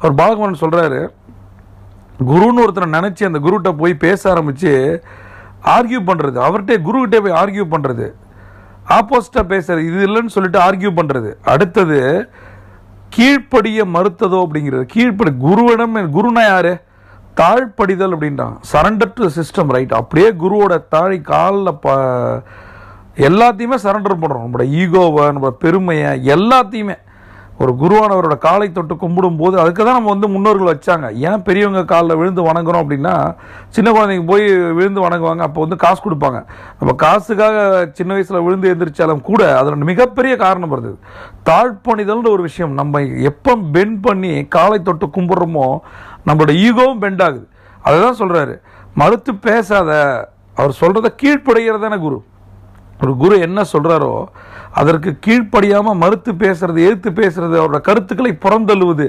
அவர் பாலகுமாரன் சொல்கிறாரு குருன்னு ஒருத்தரை நினச்சி அந்த குருகிட்ட போய் பேச ஆரம்பித்து ஆர்கியூ பண்ணுறது அவர்கிட்ட குருக்கிட்டே போய் ஆர்கியூ பண்ணுறது ஆப்போசிட்டாக பேசுறது இது இல்லைன்னு சொல்லிட்டு ஆர்கியூ பண்ணுறது அடுத்தது கீழ்ப்படிய மறுத்ததோ அப்படிங்கிறது கீழ்ப்படி குருவிடம் குருனா யாரு? தாழ்படிதல் அப்படின்றான். சரண்டர் டு சிஸ்டம் ரைட் அப்படியே குருவோட தாழி காலில் ப எல்லாத்தையுமே சரண்டர் பண்ணுறோம் நம்மளோட ஈகோவை நம்மளோட பெருமையை எல்லாத்தையுமே. ஒரு குருவானவரோட காலை தொட்டு கும்பிடும்போது அதுக்கு தான் நம்ம வந்து முன்னோர்கள் வச்சாங்க. ஏன் பெரியவங்க காலில் விழுந்து வணங்குறோம் அப்படின்னா சின்ன குழந்தைங்க போய் விழுந்து வணங்குவாங்க அப்போ வந்து காசு கொடுப்பாங்க. நம்ம காசுக்காக சின்ன வயசில் விழுந்து எழுந்திரிச்சாலும் கூட அதில் மிகப்பெரிய காரணம் வருது. தாழ்ப்பணிதல்ன்ற ஒரு விஷயம் நம்ம எப்போ பெண்ட் பண்ணி காலை தொட்டு கும்பிட்றோமோ நம்மளோட ஈகோவும் பெண்ட் ஆகுது. அதை தான் சொல்கிறாரு மறுத்து பேசாத அவர் சொல்கிறத கீழ்ப்படைகிறதான குரு. ஒரு குரு என்ன சொல்கிறாரோ அதற்கு கீழ்ப்படியாமல் மறுத்து பேசுறது எதிர்த்து பேசுறது அவரோட கருத்துக்களை புறந்தள்ளுவது